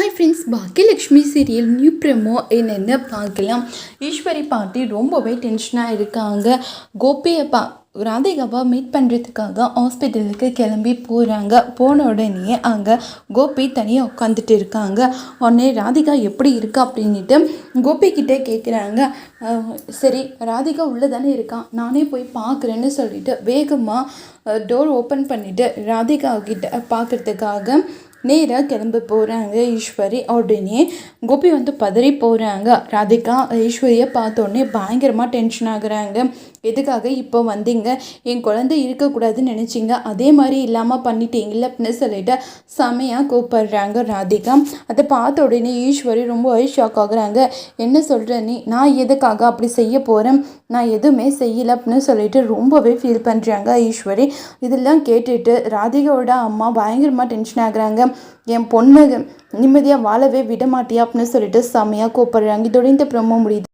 Hi friends Bhagyalakshmi serial new promo என்னென்ன பார்க்கலாம்? ஈஸ்வரி பாட்டி ரொம்பவே டென்ஷனாக இருக்காங்க. கோபியை பா ராதிகாவை மீட் பண்ணுறதுக்காக ஹாஸ்பிட்டலுக்கு கிளம்பி போகிறாங்க போன உடனே அங்கே கோபி தனியாக உட்காந்துட்டு இருக்காங்க. உடனே ராதிகா எப்படி இருக்கா அப்படின்ட்டு கோபி கிட்டே கேட்குறாங்க சரி ராதிகா உள்ளே தானே இருக்கான் நானே போய் பார்க்குறேன்னு சொல்லிட்டு வேகமாக டோர் ஓப்பன் பண்ணிவிட்டு ராதிகா கிட்ட பார்க்கறதுக்காக நேராக கிளம்பி போகிறாங்க ஈஸ்வரி. உடனே கோபி வந்து பதறி போகிறாங்க ராதிகா ஈஸ்வரியை பார்த்தோன்னே பயங்கரமாக டென்ஷன் ஆகுறாங்க. எதுக்காக இப்போ வந்தீங்க? என் குழந்தை இருக்கக்கூடாதுன்னு நினச்சிங்க. அதே மாதிரி இல்லாமல் பண்ணிட்டீங்கள அப்படின்னு சொல்லிட்டு செமையாக கூப்பிடுறாங்க ராதிகா. அதை பார்த்த உடனே ஈஸ்வரி ரொம்ப ஷாக் ஆகுறாங்க. என்ன சொல்கிற நீ? நான் எதுக்காக அப்படி செய்ய போகிறேன் நான் எதுவுமே செய்யலை அப்படின்னு சொல்லிட்டு ரொம்பவே ஃபீல் பண்ணுறாங்க ஈஸ்வரி. இதெல்லாம் கேட்டுட்டு ராதிகாவோட அம்மா பயங்கரமாக டென்ஷன் ஆகுறாங்க. என் பொண்ணு நிம்மதியாக வாழவே விட மாட்டியா அப்படின்னு சொல்லிட்டு செம்மையாக கூப்பிடுறாங்க. இதோட இந்த ப்ரொமோ முடியுது.